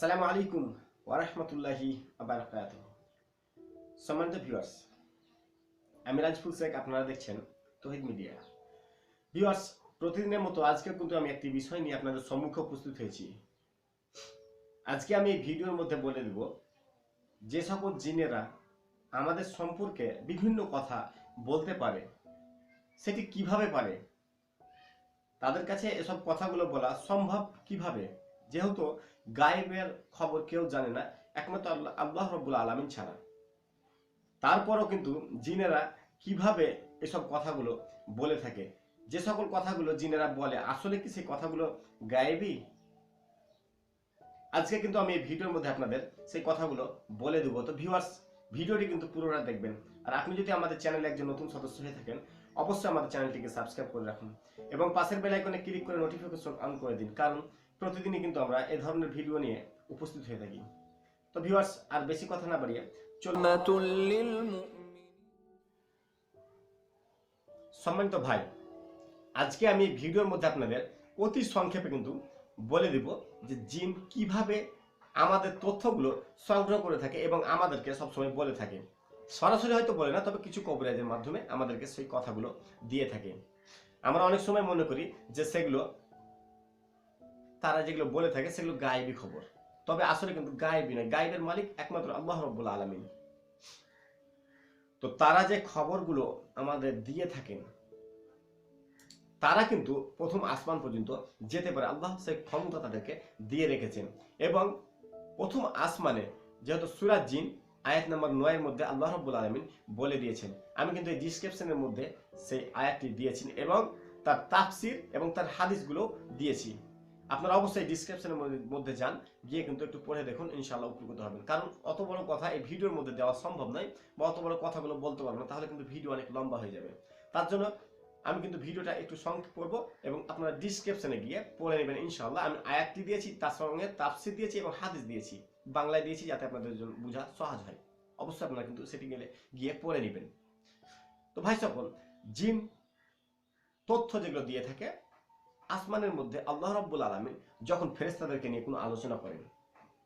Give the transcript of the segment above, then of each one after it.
আসসালামু আলাইকুম ওয়ারহমতুল্লাহি আবরকাত সম্মানিত ভিউয়ার্স আমি রাজফুল শেখ, আপনারা দেখছেন তহিদ মিডিয়া। ভিউয়ার্স প্রতিদিনের মতো আজকে কিন্তু আমি একটি বিষয় নিয়ে আপনাদের সম্মুখে উপস্থিত হয়েছি। আজকে আমি এই ভিডিওর মধ্যে বলে দেব, যে সকল জিনেরা আমাদের সম্পর্কে বিভিন্ন কথা বলতে পারে, সেটি কীভাবে পারে, তাদের কাছে এসব কথাগুলো বলা সম্ভব কীভাবে? যেহেতু গায়েবের খবর কেউ জানে না, একমাত্র আল্লাহ আল্লাহ রব্বুল আলমিন ছাড়া। তারপরও কিন্তু জিনেরা কীভাবে এসব কথাগুলো বলে থাকে? যে সকল কথাগুলো জিনেরা বলে, আসলে কি সেই কথাগুলো গায়েবী? আজকে কিন্তু আমি এই ভিডিওর মধ্যে আপনাদের সেই কথাগুলো বলে দেবো। তো ভিউয়ার্স ভিডিওটি কিন্তু পুরোটা দেখবেন। আর আপনি যদি আমাদের চ্যানেলে একজন নতুন সদস্য হয়ে থাকেন, অবশ্যই আমাদের চ্যানেলটিকে সাবস্ক্রাইব করে রাখুন এবং পাশের বেল আইকনে ক্লিক করে নোটিফিকেশন অন করে দিন। কারণ প্রতিদিনই কিন্তু আমরা এ ধরনের ভিডিও নিয়ে উপস্থিত হয়ে থাকি। তো ভিউয়ার্স আর বেশি কথা না বাড়িয়ে সম্মানিত ভাই আজকে আমি ভিডিওর মধ্যে আপনাদের অতি সংক্ষেপে কিন্তু বলে দিব যে জিম কীভাবে আমাদের তথ্যগুলো সংগ্রহ করে থাকে এবং আমাদেরকে সবসময় বলে থাকে। সরাসরি হয়তো বলে না তবে কিছু কবরাজের মাধ্যমে আমাদেরকে সেই কথাগুলো দিয়ে থাকে। আমরা অনেক সময় মনে করি যে সেগুলো তারা যেগুলো বলে থাকে সেগুলো গায়েবী খবর। তবে আসলে কিন্তু গায়েবী নয়, গায়েবের মালিক একমাত্র আল্লাহ রব্বুল আলমিন। তো তারা যে খবরগুলো আমাদের দিয়ে থাকেন, তারা কিন্তু প্রথম আসমান পর্যন্ত যেতে পারে। আল্লাহ সেই ক্ষমতা তাদেরকে দিয়ে রেখেছেন। এবং প্রথম আসমানে যেহেতু সুরাজ জিন, আয়াত নাম্বার নয়ের মধ্যে আল্লাহ রব্বুল আলমিন বলে দিয়েছেন। আমি কিন্তু এই ডিসক্রিপশনের মধ্যে সেই আয়াতটি দিয়েছি এবং তার তাফসির এবং তার হাদিসগুলো দিয়েছি। আপনারা অবশ্যই ডিসক্রিপশনের মধ্যে যান, গিয়ে কিন্তু একটু পড়ে দেখুন, ইনশাআল্লাহ উপকৃত হবেন। কারণ অত বড় কথা এই ভিডিওর মধ্যে দেওয়া সম্ভব নয় বা অত বড় কথাগুলো বলতে পারব না, তাহলে কিন্তু ভিডিও অনেক লম্বা হয়ে যাবে। তার জন্য আমি কিন্তু ভিডিওটা একটু সংক্ষেপ করব এবং আপনারা ডিসক্রিপশনে গিয়ে পড়ে নেবেন, ইনশাআল্লাহ। আমি আয়াতটি দিয়েছি, তার সঙ্গে তাফসির দিয়েছি এবং হাদিস দিয়েছি। বাংলায় দিয়েছি যাতে আপনাদের জন্য বোঝা সহজ হয়। অবশ্যই আপনারা কিন্তু সেটি গেলে গিয়ে পড়ে নেবেন। তো ভাই সকল, জিন তথ্য যেগুলো দিয়ে থাকে আসমানের মধ্যে আল্লাহ রব্বুল আলমিন যখন ফেরেস্তাদেরকে নিয়ে কোনো আলোচনা করেন,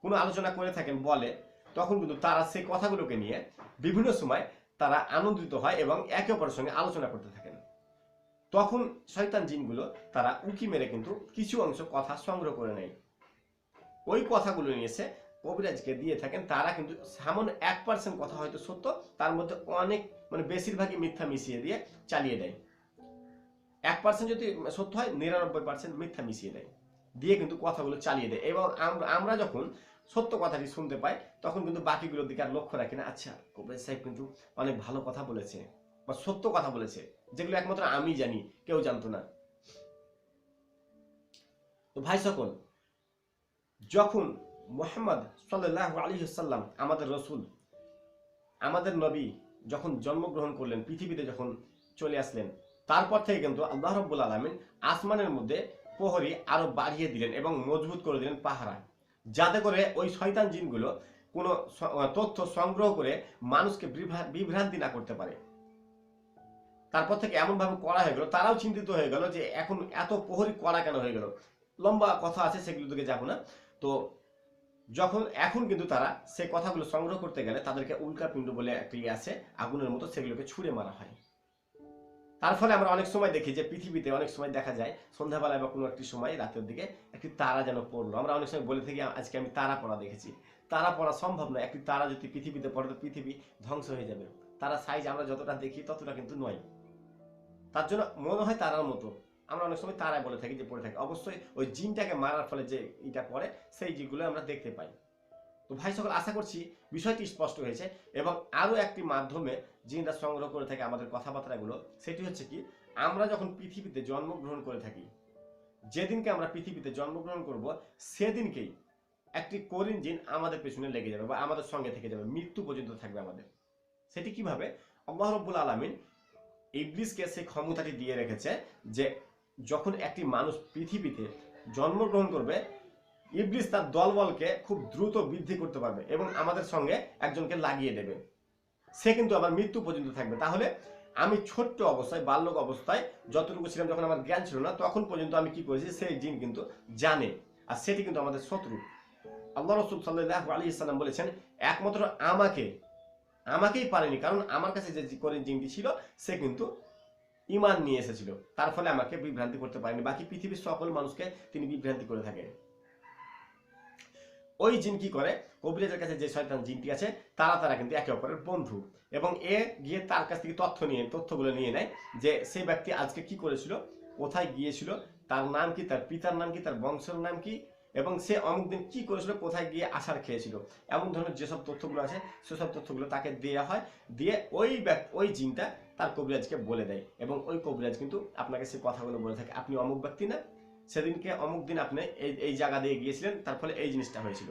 কোনো আলোচনা করে থাকেন বলে, তখন কিন্তু তারা সেই কথাগুলোকে নিয়ে বিভিন্ন সময় তারা আনন্দিত হয় এবং একে অপরের সঙ্গে আলোচনা করতে থাকেন। তখন শয়তান জিনগুলো তারা উকি মেরে কিন্তু কিছু অংশ কথা সংগ্রহ করে নেয়। ওই কথাগুলো নিয়ে এসে কবিরাজকে দিয়ে থাকেন। তারা কিন্তু সামান্য এক পার্সেন্ট কথা হয়তো সত্য, তার মধ্যে অনেক মানে বেশিরভাগই মিথ্যা মিশিয়ে দিয়ে চালিয়ে দেয়। এক পার্সেন্ট যদি সত্য হয়, নিরানব্বই পার্সেন্ট মিথ্যা মিশিয়ে দেয়। দিয়ে কিন্তু কথাগুলো চালিয়ে দেয়। এবং আমরা যখন সত্য কথাটি শুনতে পাই, তখন কিন্তু বাকিগুলোর দিকে আর লক্ষ্য রাখি না। আচ্ছা কবিরাজ সাহেব কিন্তু অনেক ভালো কথা বলেছে বা সত্য কথা বলেছে, যেগুলো একমাত্র আমি জানি, কেউ জানতো না। তো ভাই সকল, যখন মোহাম্মদ সাল্লাহ আলী সাল্লাম আমাদের রসুল, আমাদের নবী যখন জন্মগ্রহণ করলেন, পৃথিবীতে যখন চলে আসলেন তারপর থেকে কিন্তু আল্লাহ রব্বুল আলমিন আসমানের মধ্যে প্রহরী আরও বাড়িয়ে দিলেন এবং মজবুত করে দিলেন পাহারা। যাতে করে ওই শয়তান জিনগুলো কোনো তথ্য সংগ্রহ করে মানুষকে বিভ্রান্তি না করতে পারে। তারপর থেকে এমন ভাবে করা হয়ে গেল, তারাও চিন্তিত হয়ে গেল যে এখন এত প্রহরী করা কেন হয়ে গেল? লম্বা কথা আছে, সেগুলো দিকে যাব না। তো যখন, এখন কিন্তু তারা সেই কথাগুলো সংগ্রহ করতে গেলে তাদেরকে উল্কা পিণ্ড বলে একটি ইয়ে আছে, আগুনের মতো সেগুলোকে ছুঁড়ে মারা হয়। তার ফলে আমরা অনেক সময় দেখি যে পৃথিবীতে অনেক সময় দেখা যায় সন্ধ্যাবেলায় বা কোনো একটি সময় রাতের দিকে একটি তারা যেন পড়ল। আমরা অনেক সময় বলে থাকি, আজকে আমি তারা পড়া দেখেছি। তারা পড়া সম্ভব নয়। একটি তারা যদি পৃথিবীতে পড়ে, তো পৃথিবী ধ্বংস হয়ে যাবে। তারা সাইজ আমরা যতটা দেখি, ততটা কিন্তু নয়। তার জন্য মনে হয় তারার মতো। আমরা অনেক সময় তারাই বলে থাকি, যে পড়ে থাকে। অবশ্যই ওই জিনটাকে মারার ফলে যে এটা পড়ে, সেই জিনগুলো আমরা দেখতে পাই। তো ভাই সকল আশা করছি বিষয়টি স্পষ্ট হয়েছে এবং আরও একটি মাধ্যমে জিনরা সংগ্রহ করে থাকে আমাদের কথাবার্তাগুলো, সেটি হচ্ছে কি, আমরা যখন পৃথিবীতে জন্মগ্রহণ করে থাকি, যেদিনকে আমরা পৃথিবীতে জন্মগ্রহণ করব, সেদিনকেই একটি করিন জিন আমাদের পেছনে লেগে যাবে বা আমাদের সঙ্গে থেকে যাবে, মৃত্যু পর্যন্ত থাকবে আমাদের। সেটি কীভাবে? আল্লাহ রব্বুল আলমিন ইবলিসকে সেই ক্ষমতাটি দিয়ে রেখেছে যে যখন একটি মানুষ পৃথিবীতে জন্মগ্রহণ করবে ইবলিস তার দলবলকে খুব দ্রুত বৃদ্ধি করতে পারবে এবং আমাদের সঙ্গে একজনকে লাগিয়ে দেবে। সে কিন্তু আবার মৃত্যু পর্যন্ত থাকবে। তাহলে আমি ছোট্ট অবস্থায়, বাল্যক অবস্থায় যতটুকু ছিলাম যখন আমার জ্ঞান ছিল না, তখন পর্যন্ত আমি কি করেছি, সেই জিন কিন্তু জানে। আর সেটি কিন্তু আমাদের শত্রু। আল্লাহ রসুল সাল্লাহ আলী ইসলাম বলেছেন, একমাত্র আমাকে, আমাকেই পারেনি। কারণ আমার কাছে যে করিন জিনটি ছিল, সে কিন্তু ইমান নিয়ে এসেছিল। তার ফলে আমাকে বিভ্রান্তি করতে পারেনি। বাকি পৃথিবীর সকল মানুষকে তিনি বিভ্রান্তি করে থাকেন। ওই জিন কি করে? কবিরাজের কাছে যে শয়তান জিনটি আছে, তারা তারা কিন্তু একে অপরের বন্ধু। এবং এ গিয়ে তার কাছ থেকে তথ্য নিয়ে, তথ্যগুলো নিয়ে নেয় যে সেই ব্যক্তি আজকে কি করেছিল, কোথায় গিয়েছিল, তার নাম কি, তার পিতার নাম কি, তার বংশের নাম কি, এবং সে অমুক দিন কী করেছিল, কোথায় গিয়ে আসার খেয়েছিল। এমন ধরনের যেসব তথ্যগুলো আছে, সেসব তথ্যগুলো তাকে দেওয়া হয়। দিয়ে ওই ওই জিনটা তার কবিরাজকে বলে দেয়। এবং ওই কবিরাজ কিন্তু আপনাকে সে কথাগুলো বলে থাকে, আপনি অমুক ব্যক্তি না সেদিনকে অমুক দিন আপনি এই এই জায়গা দিয়ে গিয়েছিলেন, তার ফলে এই জিনিসটা হয়েছিল।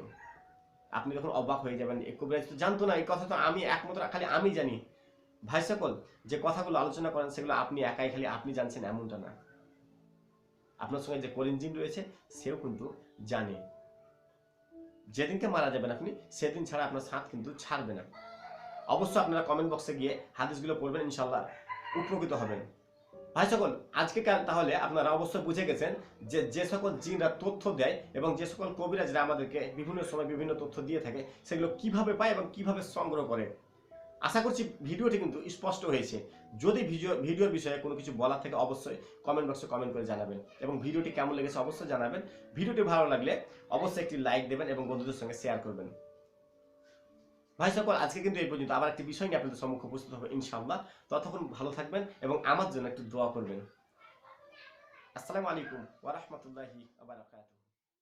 আপনি তখন অবাক হয়ে যাবেন এই তো জানতো না, এই কথা তো আমি একমাত্র, খালি আমি জানি। ভাই সকল, যে কথাগুলো আলোচনা করেন, সেগুলো আপনি একাই খালি আপনি জানছেন, এমনটা না। আপনার সঙ্গে যে কলিন জিন রয়েছে, সেও কিন্তু জানে। যেদিনকে মারা যাবেন আপনি, সেদিন ছাড়া আপনার সাথ কিন্তু ছাড়বে না। অবশ্যই আপনারা কমেন্ট বক্সে গিয়ে হাদিসগুলো পড়বেন ইনশাল্লাহ উপকৃত হবেন। ভাই সকল, আজকে তাহলে আপনারা অবশ্যই বুঝে গেছেন যে যে সকল জিনরা তথ্য দেয় এবং যে সকল কবিরাজরা আমাদেরকে বিভিন্ন সময় বিভিন্ন তথ্য দিয়ে থাকে, সেগুলো কীভাবে পায় এবং কীভাবে সংগ্রহ করে। আশা করছি ভিডিওটি কিন্তু স্পষ্ট হয়েছে। যদি ভিডিও, ভিডিওর বিষয়ে কোনো কিছু বলার থেকে অবশ্যই কমেন্ট বক্সে কমেন্ট করে জানাবেন এবং ভিডিওটি কেমন লেগেছে অবশ্যই জানাবেন। ভিডিওটি ভালো লাগলে অবশ্যই একটি লাইক দেবেন এবং বন্ধুদের সঙ্গে শেয়ার করবেন। ভাই সকল, আজকে কিন্তু এই পর্যন্ত। আবার একটি বিষয় নিয়ে আপনাদের সম্মুখে উপস্থিত হবে, ইনশাআল্লাহ। ততক্ষণ ভালো থাকবেন এবং আমার জন্য একটু দোয়া করবেন। আসসালামু আলাইকুম ওয়া বারাকাতুহু।